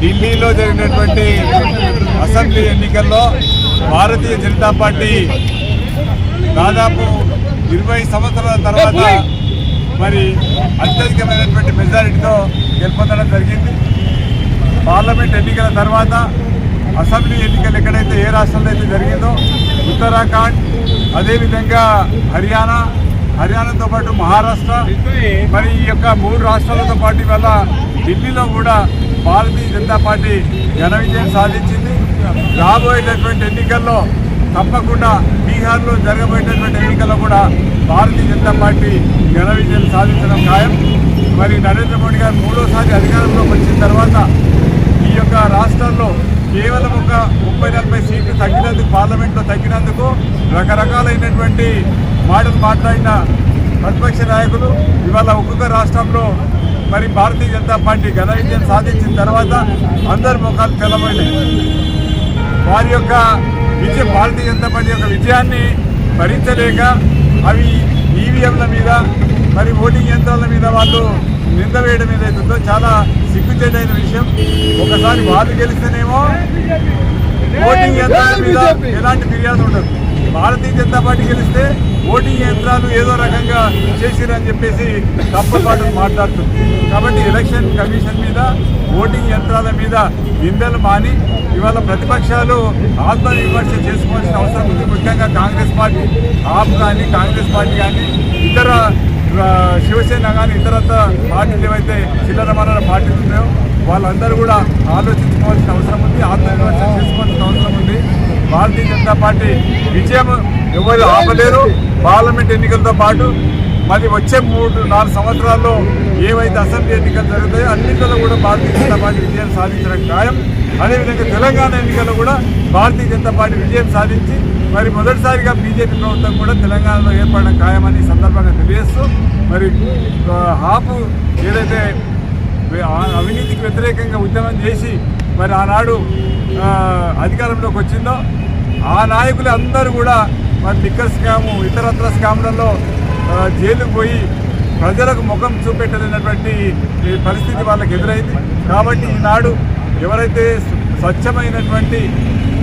ఢిల్లీలో జరిగినటువంటి అసెంబ్లీ ఎన్నికల్లో భారతీయ జనతా పార్టీ దాదాపు ఇరవై సంవత్సరాల తర్వాత మరి అత్యధికమైనటువంటి మెజారిటీతో గెలుపొందడం జరిగింది. పార్లమెంట్ ఎన్నికల తర్వాత అసెంబ్లీ ఎన్నికలు ఎక్కడైతే ఏ రాష్ట్రంలో అయితే జరిగిందో ఉత్తరాఖండ్ అదేవిధంగా హర్యానా హర్యానాతో పాటు మహారాష్ట్ర మరి ఈ యొక్క మూడు రాష్ట్రాలతో పాటు ఇవాళ ఢిల్లీలో కూడా భారతీయ జనతా పార్టీ ఘన విజయం సాధించింది. రాబోయేటటువంటి ఎన్నికల్లో తప్పకుండా బీహార్లో జరగబోయేటటువంటి ఎన్నికల్లో కూడా భారతీయ జనతా పార్టీ ఘన విజయం సాధించడం ఖాయం. మరి నరేంద్ర మోడీ గారు మూడోసారి అధికారంలోకి వచ్చిన తర్వాత ఈ యొక్క రాష్ట్రాల్లో కేవలం ఒక ముప్పై నలభై సీట్లు తగ్గినందుకు పార్లమెంట్లో తగ్గినందుకు రకరకాలైనటువంటి మాటలు మాట్లాడిన ప్రతిపక్ష నాయకులు ఇవాళ ఒక్కొక్క రాష్ట్రంలో మరి భారతీయ జనతా పార్టీ ఘన విజయం సాధించిన తర్వాత అందరి ముఖాలు తెల్లబోయినాయి. వారి యొక్క విజయం భారతీయ జనతా పార్టీ యొక్క విజయాన్ని భరించలేక అవి ఈవీఎంల మీద మరి ఓటింగ్ యంత్రాల మీద వాళ్ళు నింద వేయడం ఏదైతుందో చాలా సిగ్గుచేటైన విషయం. ఒకసారి వాళ్ళు గెలిస్తేనేమో ఓటింగ్ యంత్రాల మీద ఎలాంటి ఫిర్యాదు ఉండదు. భారతీయ జనతా పార్టీ గెలిస్తే ఓటింగ్ యంత్రాలు ఏదో రకంగా చేసిరని చెప్పేసి తప్పుపాటు మాట్లాడుతుంది. కాబట్టి ఎలక్షన్ కమిషన్ మీద ఓటింగ్ యంత్రాల మీద నిందలు మాని ఇవాళ ప్రతిపక్షాలు ఆత్మవిమర్శ చేసుకోవాల్సిన అవసరం ఉంది. ముఖ్యంగా కాంగ్రెస్ పార్టీ ఆప్ కానీ కాంగ్రెస్ పార్టీ కానీ ఇతర శివసేన కానీ ఇతరత్ర పార్టీలు ఏవైతే చిల్లర మల్లర పార్టీలు ఉన్నాయో వాళ్ళందరూ కూడా ఆలోచించుకోవాల్సిన అవసరం ఉంది ఆత్మవిమర్శ చేసుకోవాల్సిన అవసరం ఉంది. భారతీయ జనతా పార్టీ విజయం ఎవరు ఆపలేరు. పార్లమెంట్ ఎన్నికలతో పాటు మరి వచ్చే మూడు నాలుగు సంవత్సరాల్లో ఏవైతే అసెంబ్లీ ఎన్నికలు జరుగుతాయో అన్నింటిలో కూడా భారతీయ జనతా పార్టీ విజయం సాధించడం ఖాయం. అదేవిధంగా తెలంగాణ ఎన్నికల్లో కూడా భారతీయ జనతా పార్టీ విజయం సాధించి మరి మొదటిసారిగా బీజేపీ ప్రభుత్వం కూడా తెలంగాణలో ఏర్పడడం ఖాయమని ఈ సందర్భంగా తెలియజేస్తూ మరి హాపు ఏదైతే ఆ- అవినీతికి వ్యతిరేకంగా ఉద్యమం చేసి మరి ఆనాడు అధికారంలోకి వచ్చిందో ఆ నాయకులు అందరూ కూడా మరి లిక్కర్ స్కాము ఇతరత్ర స్కాములలో జైలు జైలుకు పోయి ప్రజలకు ముఖం చూపెట్టలేనటువంటి ఈ పరిస్థితి వాళ్ళకి ఎదురైంది. కాబట్టి ఈనాడు ఎవరైతే స్వచ్ఛమైనటువంటి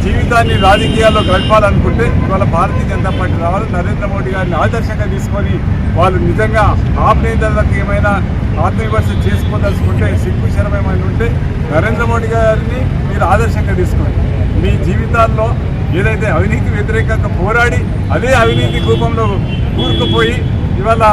జీవితాన్ని రాజకీయాల్లో గడపాలనుకుంటే ఇవాళ భారతీయ జనతా పార్టీ రావాలి. నరేంద్ర మోడీ గారిని ఆదర్శంగా తీసుకొని వాళ్ళు నిజంగా ఆపనేతలకు ఏమైనా ఆత్మవిమర్శ చేసుకోదలుచుకుంటే సిగ్గు శరం ఏమైనా ఉంటే నరేంద్ర మోడీ గారిని మీరు ఆదర్శంగా తీసుకోండి. మీ జీవితాల్లో ఏదైతే అవినీతి వ్యతిరేకంగా పోరాడి అదే అవినీతి రూపంలో కూరుకుపోయి ఇవాళ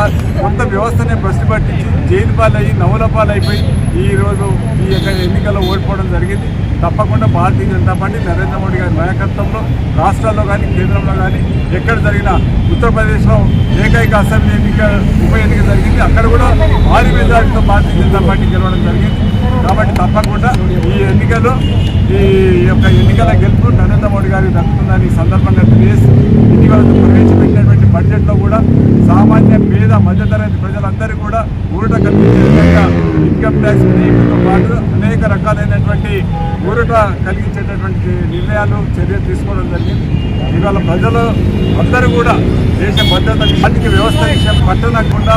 మొత్తం వ్యవస్థనే భ్రష్టు పట్టించి జైలు పాలయ్యి నవ్వుల పాలైపోయి ఈరోజు ఈ యొక్క ఎన్నికల్లో ఓడిపోవడం జరిగింది. తప్పకుండా భారతీయ జనతా పార్టీ నరేంద్ర మోడీ గారి నాయకత్వంలో రాష్ట్రాల్లో కానీ కేంద్రంలో కానీ ఎక్కడ జరిగిన ఉత్తరప్రదేశ్లో ఏకైక అసెంబ్లీ ఎన్నిక ఉప ఎన్నిక జరిగింది. అక్కడ కూడా భారీ మెజార్టీతో భారతీయ జనతా పార్టీ గెలవడం జరిగింది. కాబట్టి తప్పకుండా ఈ ఎన్నికల్లో ఈ యొక్క ఎన్నికల గెలుపు నరేంద్ర మోడీ గారికి దక్కుతుందని సందర్భంగా తెలియజేసి ఇటీవల ప్రవేశపెట్టినటువంటి బడ్జెట్లో కూడా సామాన్య పేద మధ్యతరగతి ప్రజలందరూ కూడా ఊరట కల్పించే విధంగా ఇన్కమ్ ట్యాక్స్తో పాటు అనేక రకాలైనటువంటి ఊరట కలిగించేటటువంటి నిర్ణయాలు చర్యలు తీసుకోవడం జరిగింది. ఇవాళ ప్రజలు అందరూ కూడా దేశ భద్రత ఆర్థిక వ్యవస్థ విషయం పట్టనకుండా